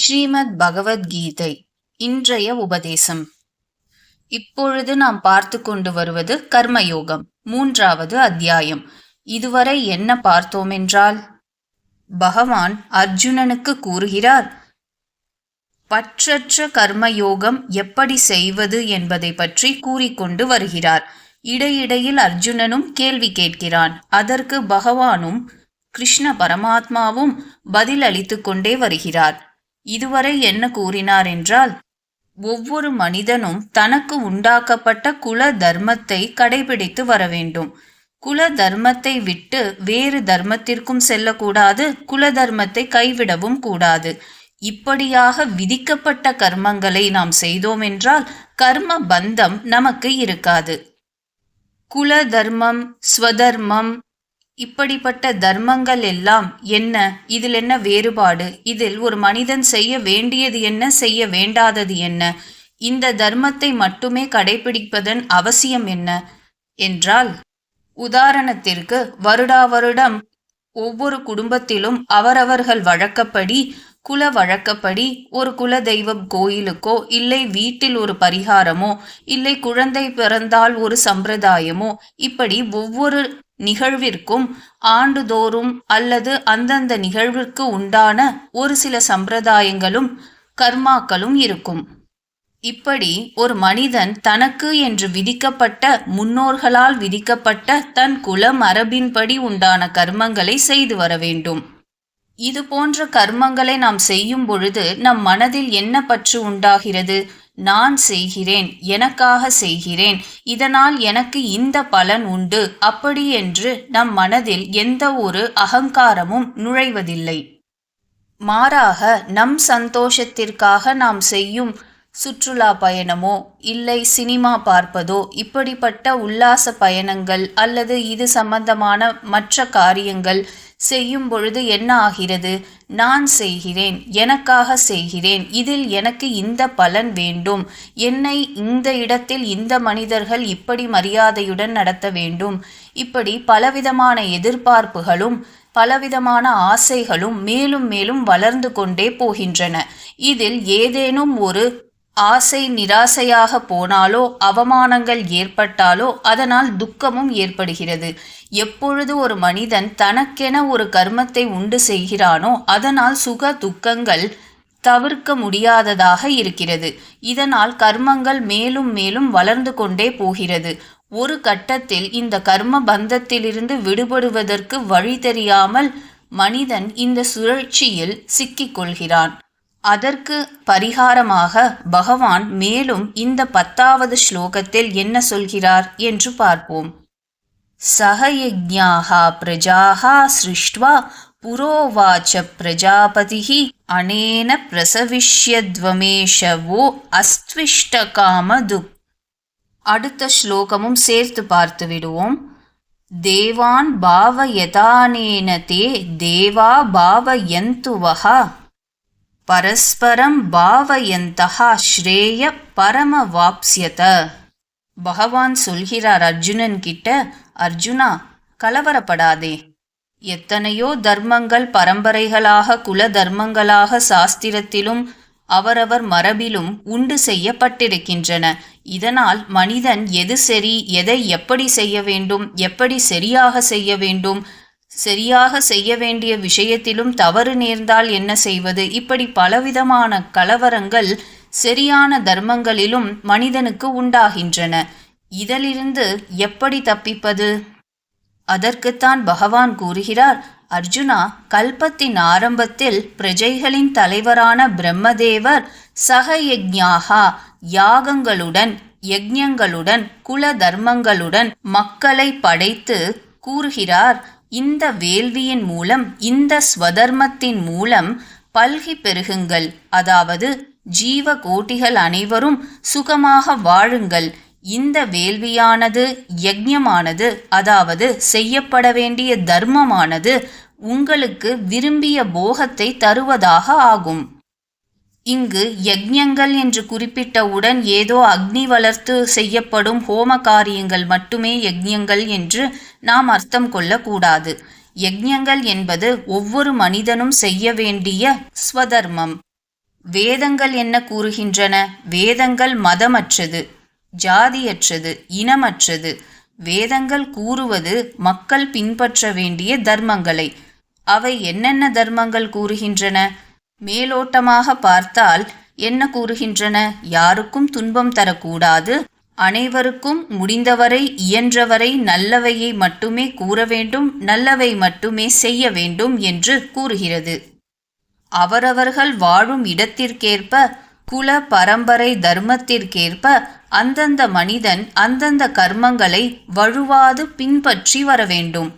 ஸ்ரீமத் பகவத்கீதை இன்றைய உபதேசம். இப்பொழுது நாம் பார்த்து கொண்டு வருவது கர்மயோகம் மூன்றாவது அத்தியாயம். இதுவரை என்ன பார்த்தோம் என்றால் பகவான் அர்ஜுனனுக்கு கூறுகிறார் பற்றற்ற கர்மயோகம் எப்படி செய்வது என்பதை பற்றி கூறிக்கொண்டு வருகிறார் இடையிடையில் அர்ஜுனனும் கேள்வி கேட்கிறான். அதற்கு பகவானும் கிருஷ்ண பரமாத்மாவும் பதில் அளித்து கொண்டே வருகிறார். இதுவரை என்ன கூறினார் என்றால் ஒவ்வொரு மனிதனும் தனக்கு உண்டாக்கப்பட்ட குல தர்மத்தை கடைபிடித்து வர வேண்டும் குல தர்மத்தை விட்டு வேறு தர்மத்திற்கும் செல்லக்கூடாது குல தர்மத்தை கைவிடவும் கூடாது. இப்படியாக விதிக்கப்பட்ட கர்மங்களை நாம் செய்தோம் என்றால் கர்ம பந்தம் நமக்கு இருக்காது. குல தர்மம் ஸ்வதர்மம் இப்படிப்பட்ட தர்மங்கள் எல்லாம் என்ன? இதில் என்ன வேறுபாடு? இதில் ஒரு மனிதன் செய்ய வேண்டியது என்ன? செய்ய வேண்டாதது என்ன? இந்த தர்மத்தை மட்டுமே கடைபிடிப்பதன் அவசியம் என்ன? என்றால் உதாரணத்திற்கு வருடா வருடம் ஒவ்வொரு குடும்பத்திலும் அவரவர்கள் வழக்கப்படி குல வழக்கப்படி ஒரு குல தெய்வம் கோயிலுக்கோ இல்லை வீட்டில் ஒரு பரிகாரமோ இல்லை குழந்தை பிறந்தால் ஒரு சம்பிரதாயமோ இப்படி ஒவ்வொரு நிகழ்விற்கும் ஆண்டுதோறும் அல்லது அந்தந்த நிகழ்விற்கு உண்டான ஒரு சில சம்பிரதாயங்களும் கர்மாக்களும் இருக்கும். இப்படி ஒரு மனிதன் தனக்கு என்று விதிக்கப்பட்ட முன்னோர்களால் விதிக்கப்பட்ட தன் குல மரபின்படி உண்டான கர்மங்களை செய்து வர வேண்டும். இது போன்ற கர்மங்களை நாம் செய்யும் பொழுது நம் மனதில் என்ன பற்று உண்டாகிறது? நான் செய்கிறேன் எனக்காக செய்கிறேன் இதனால் எனக்கு இந்த பலன் உண்டு அப்படி என்று நம் மனதில் எந்த ஒரு அகங்காரமும் நுழைவதில்லை. மாறாக நம் சந்தோஷத்திற்காக நாம் செய்யும் சுற்றுலா பயணமோ இல்லை சினிமா பார்ப்பதோ இப்படிப்பட்ட உல்லாச பயணங்கள் அல்லது இது சம்பந்தமான மற்ற காரியங்கள் செய்யும் பொழுது என்ன ஆகிறது? நான் செய்கிறேன் எனக்காக செய்கிறேன் இதில் எனக்கு இந்த பலன் வேண்டும். என்னை இந்த இடத்தில் இந்த மனிதர்கள் இப்படி மரியாதையுடன் நடத்த வேண்டும். இப்படி பலவிதமான எதிர்பார்ப்புகளும் பலவிதமான ஆசைகளும் மேலும் மேலும் வளர்ந்து கொண்டே போகின்றன. இதில் ஏதேனும் ஒரு ஆசை நிராசையாக போனாலோ அவமானங்கள் ஏற்பட்டாலோ அதனால் துக்கமும் ஏற்படுகிறது. எப்பொழுது ஒரு மனிதன் தனக்கென ஒரு கர்மத்தை உண்டு செய்கிறானோ அதனால் சுக துக்கங்கள் தவிர்க்க முடியாததாக இருக்கிறது. இதனால் கர்மங்கள் மேலும் மேலும் வளர்ந்து கொண்டே போகிறது. ஒரு கட்டத்தில் இந்த கர்ம பந்தத்திலிருந்து விடுபடுவதற்கு வழி தெரியாமல் மனிதன் இந்த சுழற்சியில் சிக்கிக்கொள்கிறான் அதற்கு பரிகாரமாக பகவான் மேலும் இந்த பத்தாவது ஸ்லோகத்தில் என்ன சொல்கிறார் என்று பார்ப்போம். சகயஜ்ஞாக பிரஜாகா சிருஷ்டுவா புரோவாச்ச பிரஜாபதி அனேன பிரசவிஷ்யத்வமேஷவோ அஸ்திஷ்டகாமதுக் அடுத்த ஸ்லோகமும் சேர்த்து பார்த்து விடுவோம். தேவான் பாவயதானேன தே தேவா பாவயந்துவஹா. பரஸ்பரம் பாவயந்தகா ஸ்ரேய பரம வாப்ஸ்யத பகவான் சொல்கிறார் அர்ஜுனன் கிட்ட அர்ஜுனா கலவரப்படாதே. எத்தனையோ தர்மங்கள் பரம்பரைகளாக குல தர்மங்களாக சாஸ்திரத்திலும் அவரவர் மரபிலும் உண்டு செய்யப்பட்டிருக்கின்றன. இதனால் மனிதன் எது சரி எதை எப்படி செய்ய வேண்டும் எப்படி சரியாக செய்ய வேண்டும் சரியாக செய்ய வேண்டிய விஷயத்திலும் தவறு நேர்ந்தால் என்ன செய்வது? இப்படி பலவிதமான கலவரங்கள் சரியான தர்மங்களிலும் மனிதனுக்கு உண்டாகின்றன. இதிலிருந்து எப்படி தப்பிப்பது? அதற்குத்தான் பகவான் கூறுகிறார் அர்ஜுனா கல்பத்தின் ஆரம்பத்தில் பிரஜைகளின் தலைவரான பிரம்மதேவர் சக யஜ்ஞாகா யாகங்களுடன் யஜ்ஞங்களுடன் குல தர்மங்களுடன் மக்களை படைத்து கூறுகிறார். இந்த வேள்வியின் மூலம் இந்த ஸ்வதர்மத்தின் மூலம் பல்கி பெருகுங்கள். அதாவது ஜீவ கோட்டிகள் அனைவரும் சுகமாக வாழுங்கள். இந்த வேள்வியானது யஜ்யமானது அதாவது செய்யப்பட வேண்டிய தர்மமானது உங்களுக்கு விரும்பிய போகத்தை தருவதாக ஆகும். இங்கு யஜ்ஞங்கள் என்று குறிப்பிட்டவுடன் ஏதோ அக்னி வளர்த்து செய்யப்படும் ஹோம காரியங்கள் மட்டுமே யஜ்ஞங்கள் என்று நாம் அர்த்தம் கொள்ளக்கூடாது. யஜ்ஞங்கள் என்பது ஒவ்வொரு மனிதனும் செய்ய வேண்டிய ஸ்வதர்மம். வேதங்கள் என்ன கூறுகின்றன? வேதங்கள் மதமற்றது ஜாதியற்றது இனமற்றது. வேதங்கள் கூறுவது மக்கள் பின்பற்ற வேண்டிய தர்மங்களை. அவை என்னென்ன தர்மங்கள் கூறுகின்றன? மேலோட்டமாக பார்த்தால் என்ன கூறுகின்றன? யாருக்கும் துன்பம் தரக்கூடாது. அனைவருக்கும் முடிந்தவரை இயன்றவரை நல்லவையை மட்டுமே கூற வேண்டும் நல்லவை மட்டுமே செய்ய வேண்டும் என்று கூறுகிறது. அவரவர்கள் வாழும் இடத்திற்கேற்ப குல பரம்பரை தர்மத்திற்கேற்ப அந்தந்த மனிதன் அந்தந்த கர்மங்களை வழுவாது பின்பற்றி வர வேண்டும்.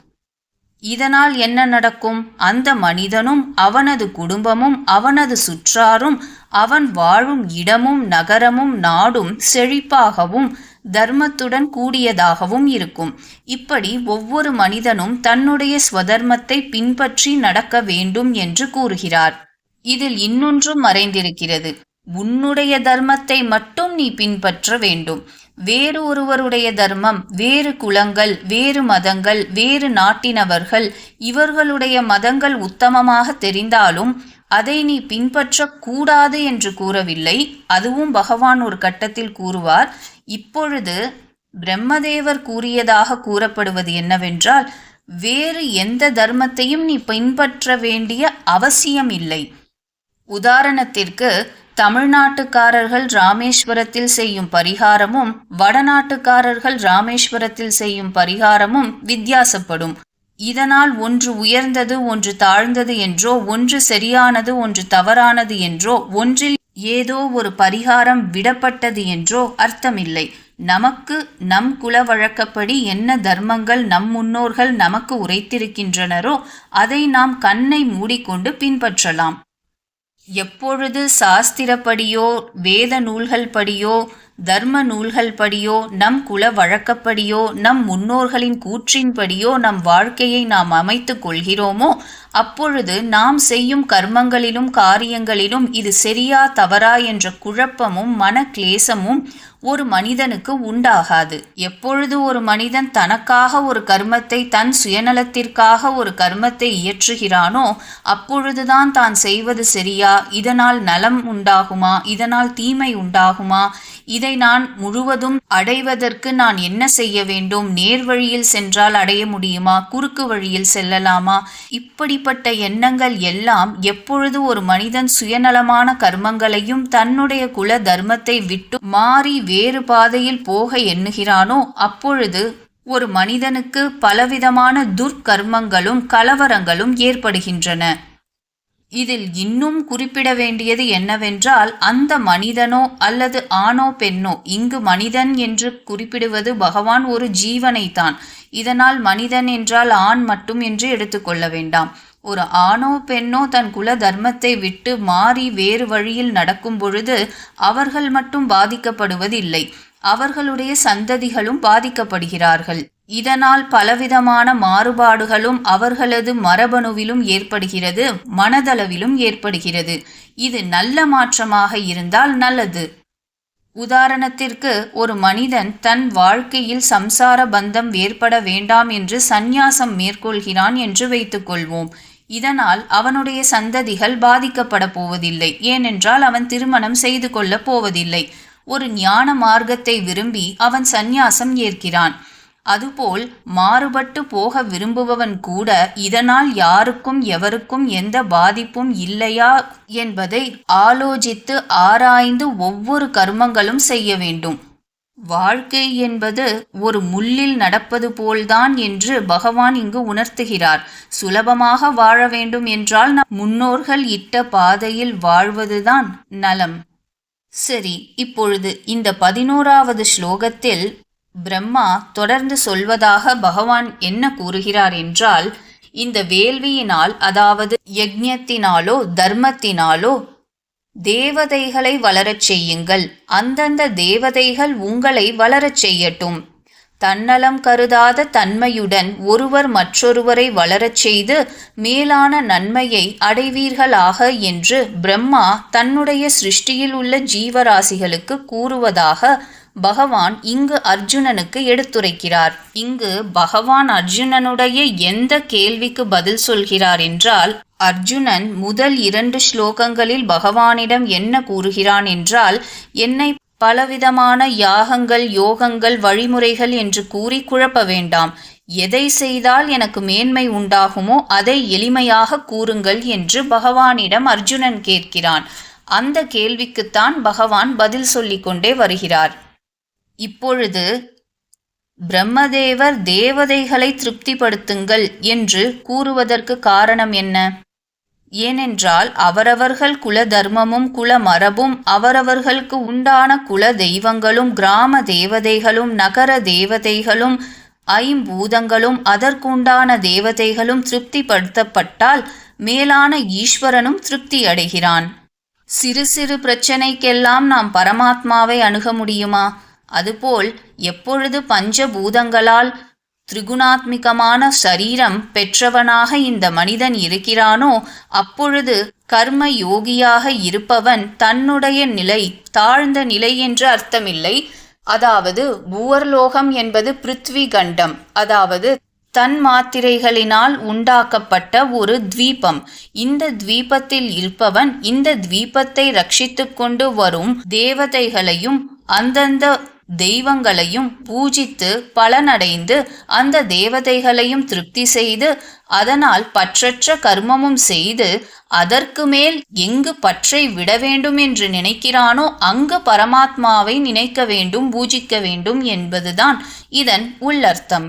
இதனால் என்ன நடக்கும்? அந்த மனிதனும் அவனது குடும்பமும் அவனது சுற்றாரும் அவன் வாழும் இடமும் நகரமும் நாடும் செழிப்பாகவும் தர்மத்துடன் கூடியதாகவும் இருக்கும். இப்படி ஒவ்வொரு மனிதனும் தன்னுடைய ஸ்வதர்மத்தை பின்பற்றி நடக்க வேண்டும் என்று கூறுகிறார். இதில் இன்னொன்றும் மறைந்திருக்கிறது. உன்னுடைய தர்மத்தை மட்டும் நீ பின்பற்ற வேண்டும். வேறு ஒருவருடைய தர்மம் வேறு குலங்கள் வேறு மதங்கள் வேறு நாட்டினவர்கள் இவர்களுடைய மதங்கள் உத்தமமாக தெரிந்தாலும் அதை நீ பின்பற்றக்கூடாது என்று கூறவில்லை. அதுவும் பகவான் ஒரு கட்டத்தில் கூறுவார். இப்பொழுது பிரம்மதேவர் கூறியதாக கூறப்படுவது என்னவென்றால் வேறு எந்த தர்மத்தையும் நீ பின்பற்ற வேண்டிய அவசியம் இல்லை உதாரணத்திற்கு தமிழ்நாட்டுக்காரர்கள் ராமேஸ்வரத்தில் செய்யும் பரிகாரமும் வடநாட்டுக்காரர்கள் ராமேஸ்வரத்தில் செய்யும் பரிகாரமும் வித்தியாசப்படும். இதனால் ஒன்று உயர்ந்தது ஒன்று தாழ்ந்தது என்றோ ஒன்று சரியானது ஒன்று தவறானது என்றோ ஒன்றில் ஏதோ ஒரு பரிகாரம் விடப்பட்டது என்றோ அர்த்தமில்லை. நமக்கு நம் குல வழக்கப்படி என்ன தர்மங்கள் நம் முன்னோர்கள் நமக்கு உரைத்திருக்கின்றனரோ அதை நாம் கண்ணை மூடிக்கொண்டு பின்பற்றலாம். எப்பொழுது சாஸ்திரப்படியோ வேத நூல்கள் படியோ தர்ம நூல்கள் படியோ நம் குல வழக்கப்படியோ நம் முன்னோர்களின் கூற்றின்படியோ நம் வாழ்க்கையை நாம் அமைத்து கொள்கிறோமோ அப்பொழுது நாம் செய்யும் கர்மங்களிலும் காரியங்களிலும் இது சரியா தவறா என்ற குழப்பமும் மன கிளேசமும் ஒரு மனிதனுக்கு உண்டாகாது. எப்பொழுது ஒரு மனிதன் தனக்காக ஒரு கர்மத்தை தன் சுயநலத்திற்காக ஒரு கர்மத்தை இயற்றுகிறானோ அப்பொழுதுதான் தான் செய்வது சரியா? இதனால் நலம் உண்டாகுமா? இதனால் தீமை உண்டாகுமா? இதை நான் முழுவதும் அடைவதற்கு நான் என்ன செய்ய வேண்டும்? நேர் வழியில் சென்றால் அடைய முடியுமா? குறுக்கு வழியில் செல்லலாமா? இப்படிப்பட்ட எண்ணங்கள் எல்லாம் எப்பொழுது ஒரு மனிதன் சுயநலமான கர்மங்களையும் தன்னுடைய குல தர்மத்தை விட்டு மாறி வேறு பாதையில் போக எண்ணுகிறானோ அப்பொழுது ஒரு மனிதனுக்கு பலவிதமான துர்க்கர்மங்களும் கலவரங்களும் ஏற்படுகின்றன. இதில் இன்னும் குறிப்பிட வேண்டியது என்னவென்றால் அந்த மனிதனோ அல்லது ஆணோ பெண்ணோ இங்கு மனிதன் என்று குறிப்பிடுவது பகவான் ஒரு ஜீவனைத்தான். இதனால் மனிதன் என்றால் ஆண் மட்டும் என்று எடுத்துக்கொள்ள வேண்டாம். ஒரு ஆணோ பெண்ணோ தன் குல தர்மத்தை விட்டு மாறி வேறு வழியில் நடக்கும் பொழுது அவர்கள் மட்டும் பாதிக்கப்படுவதில்லை. அவர்களுடைய சந்ததிகளும் பாதிக்கப்படுகிறார்கள். இதனால் பலவிதமான மாறுபாடுகளும் அவர்களது மரபணுவிலும் ஏற்படுகிறது மனதளவிலும் ஏற்படுகிறது. இது நல்ல மாற்றமாக இருந்தால் நல்லது. உதாரணத்திற்கு ஒரு மனிதன் தன் வாழ்க்கையில் சம்சார பந்தம் ஏற்பட வேண்டாம் என்று சந்நியாசம் மேற்கொள்கிறான் என்று வைத்துக்கொள்வோம் இதனால் அவனுடைய சந்ததிகள் பாதிக்கப்பட போவதில்லை. ஏனென்றால் அவன் திருமணம் செய்து கொள்ளப் போவதில்லை. ஒரு ஞான மார்க்கத்தை விரும்பி அவன் சந்நியாசம் ஏற்கிறான். அதுபோல் மாறுபட்டு போக விரும்புபவன் கூட இதனால் யாருக்கும் எவருக்கும் எந்த பாதிப்பும் இல்லையா என்பதை ஆலோசித்து ஆராய்ந்து ஒவ்வொரு கர்மங்களும் செய்ய வேண்டும். வாழ்க்கை என்பது ஒரு முள்ளில் நடப்பது போல்தான் என்று பகவான் இங்கு உணர்த்துகிறார். சுலபமாக வாழ வேண்டும் என்றால் நம் முன்னோர்கள் இட்ட பாதையில் வாழ்வதுதான் நலம். சரி இப்பொழுது இந்த பதினோராவது ஸ்லோகத்தில் பிரம்மா தொடர்ந்து சொல்வதாக பகவான் என்ன கூறுகிறார் என்றால் இந்த வேள்வியினால் அதாவது யஜ்ஞத்தினாலோ தர்மத்தினாலோ தேவதைகளை வளரச் செய்யுங்கள். அந்தந்த தேவதைகள் உங்களை வளரச் செய்யட்டும். தன்னலம் கருதாத தன்மையுடன் ஒருவர் மற்றொருவரை வளரச் செய்து மேலான நன்மையை அடைவீர்களாக என்று பிரம்மா தன்னுடைய சிருஷ்டியில் உள்ள ஜீவராசிகளுக்கு கூறுவதாக பகவான் இங்கு அர்ஜுனனுக்கு எடுத்துரைக்கிறார். இங்கு பகவான் அர்ஜுனனுடைய எந்த கேள்விக்கு பதில் சொல்கிறார் என்றால் அர்ஜுனன் முதல் இரண்டு ஸ்லோகங்களில் பகவானிடம் என்ன கூறுகிறான் என்றால் என்னை பலவிதமான யாகங்கள் யோகங்கள் வழிமுறைகள் என்று கூறி குழப்ப வேண்டாம். எதை செய்தால் எனக்கு மேன்மை உண்டாகுமோ அதை எளிமையாக கூறுங்கள் என்று பகவானிடம் அர்ஜுனன் கேட்கிறான். அந்த கேள்விக்குத்தான் பகவான் பதில் சொல்லிக்கொண்டே வருகிறார். இப்பொழுது பிரம்மதேவர் தேவதைகளை திருப்திப்படுத்துங்கள் என்று கூறுவதற்கு காரணம் என்ன? ஏனென்றால் அவரவர்கள் குல தர்மமும் குல மரபும் அவரவர்களுக்கு உண்டான குல தெய்வங்களும் கிராம தேவதைகளும் நகர தேவதைகளும் ஐம்பூதங்களும் அதற்குண்டான தேவதைகளும் திருப்திப்படுத்தப்பட்டால் மேலான ஈஸ்வரனும் திருப்தி அடைகிறான் சிறு சிறு பிரச்சனைக்கெல்லாம் நாம் பரமாத்மாவை அணுக முடியுமா? அதுபோல் எப்பொழுது பஞ்சபூதங்களால் திரிகுணாத்மிகமான சரீரம் பெற்றவனாக இந்த மனிதன் இருக்கிறானோ அப்பொழுது கர்ம யோகியாக இருப்பவன் தன்னுடைய நிலை தாழ்ந்த நிலை என்று அர்த்தமில்லை. அதாவது பூவர்லோகம் என்பது பிருத்வி கண்டம் அதாவது தன் மாத்திரைகளினால் உண்டாக்கப்பட்ட ஒரு துவீபம். இந்த துவீபத்தில் இருப்பவன் இந்த துவீபத்தை ரட்சித்து கொண்டு வரும் தேவதைகளையும் அந்தந்த தெய்வங்களையும் பூஜித்து பலனடைந்து அந்த தேவதைகளையும் திருப்தி செய்து அதனால் பற்றற்ற கர்மமும் செய்து அதற்கு மேல் எங்கு பற்றை விட வேண்டும் என்று நினைக்கிறானோ அங்கு பரமாத்மாவை நினைக்க வேண்டும் பூஜிக்க வேண்டும் என்பதுதான் இதன் உள்ளர்த்தம்.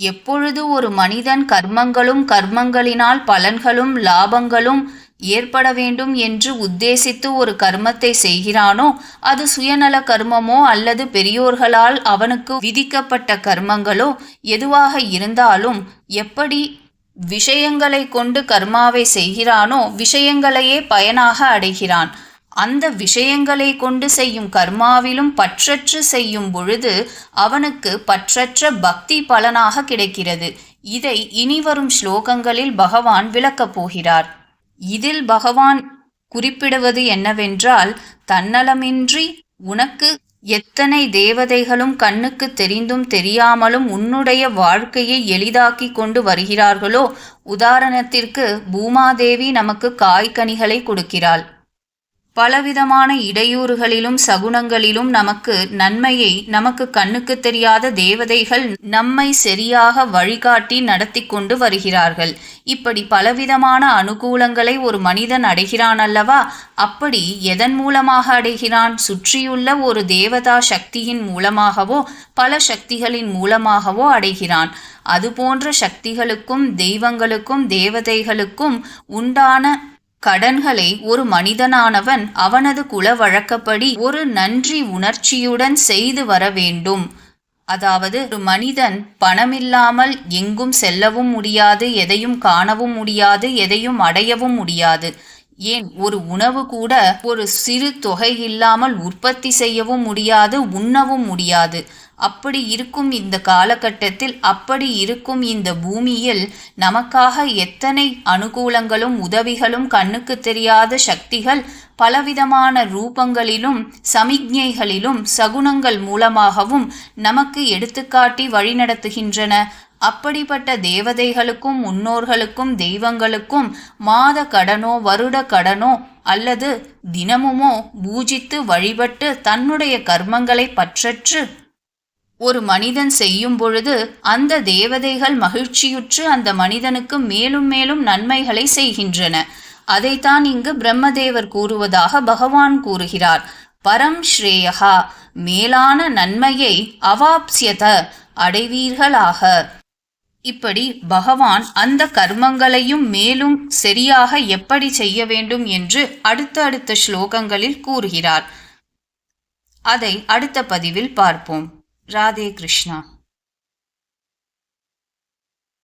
எப்பொழுது ஒரு மனிதன் கர்மங்களும் கர்மங்களினால் பலன்களும் லாபங்களும் ஏற்பட வேண்டும் என்று உத்தேசித்து ஒரு கர்மத்தை செய்கிறானோ அது சுயநல கர்மமோ அல்லது பெரியோர்களால் அவனுக்கு விதிக்கப்பட்ட கர்மங்களோ எதுவாக இருந்தாலும் எப்படி விஷயங்களை கொண்டு கர்மாவை செய்கிறானோ விஷயங்களையே பயனாக அடைகிறான். அந்த விஷயங்களை கொண்டு செய்யும் கர்மாவிலும் பற்றற்று செய்யும் பொழுது அவனுக்கு பற்றற்ற பக்தி பலனாக கிடைக்கிறது. இதை இனிவரும் ஸ்லோகங்களில் பகவான் விளக்கப் போகிறார். இதில் பகவான் குறிப்பிடுவது என்னவென்றால் தன்னலமின்றி உனக்கு எத்தனை தேவதைகளும் கண்ணுக்கு தெரிந்தும் தெரியாமலும் உன்னுடைய வாழ்க்கையை எளிதாக்கி கொண்டு வருகிறார்களோ உதாரணத்திற்கு பூமாதேவி நமக்கு காய்கனிகளை கொடுக்கிறாள். பலவிதமான இடையூறுகளிலும் சகுனங்களிலும் நமக்கு நன்மையை நமக்கு கண்ணுக்கு தெரியாத தேவதைகள் நம்மை சரியாக வழிகாட்டி நடத்தி கொண்டு வருகிறார்கள். இப்படி பலவிதமான அனுகூலங்களை ஒரு மனிதன் அடைகிறான் அல்லவா? அப்படி எதன் மூலமாக அடைகிறான்? சுற்றியுள்ள ஒரு தேவதா சக்தியின் மூலமாகவோ பல சக்திகளின் மூலமாகவோ அடைகிறான். அதுபோன்ற சக்திகளுக்கும் தெய்வங்களுக்கும் தேவதைகளுக்கும் உண்டான கடன்களை ஒரு மனிதனானவன் அவனது குல வழக்கப்படி ஒரு நன்றி உணர்ச்சியுடன் செய்து வர வேண்டும். அதாவது ஒரு மனிதன் பணமில்லாமல் எங்கும் செல்லவும் முடியாது எதையும் காணவும் முடியாது எதையும் அடையவும் முடியாது. ஏன்? ஒரு உணவு கூட ஒரு சிறு தொகை இல்லாமல் உற்பத்தி செய்யவும் முடியாது உண்ணவும் முடியாது. அப்படி இருக்கும் இந்த காலகட்டத்தில் அப்படி இருக்கும் இந்த பூமியில் நமக்காக எத்தனை அனுகூலங்களும் உதவிகளும் கண்ணுக்கு தெரியாத சக்திகள் பலவிதமான ரூபங்களிலும் சமிக்ஞைகளிலும் சகுனங்கள் மூலமாகவும் நமக்கு எடுத்துக்காட்டி வழிநடத்துகின்றன. அப்படிப்பட்ட தேவதைகளுக்கும் முன்னோர்களுக்கும் தெய்வங்களுக்கும் மாத கடனோ வருட கடனோ அல்லது தினமுமோ பூஜித்து வழிபட்டு தன்னுடைய கர்மங்களை பற்றற்று ஒரு மனிதன் செய்யும் பொழுது அந்த தேவதைகள் மகிழ்ச்சியுற்று அந்த மனிதனுக்கு மேலும் மேலும் நன்மைகளை செய்கின்றன. அதைத்தான் இங்கு பிரம்மதேவர் கூறுவதாக பகவான் கூறுகிறார். பரம் ஸ்ரேயகா மேலான நன்மையை அவாப்சியத அடைவீர்களாக. இப்படி பகவான் அந்த கர்மங்களையும் மேலும் சரியாக எப்படி செய்ய வேண்டும் என்று அடுத்த அடுத்த ஸ்லோகங்களில் கூறுகிறார். அதை அடுத்த பதிவில் பார்ப்போம். ராதே கிருஷ்ணா.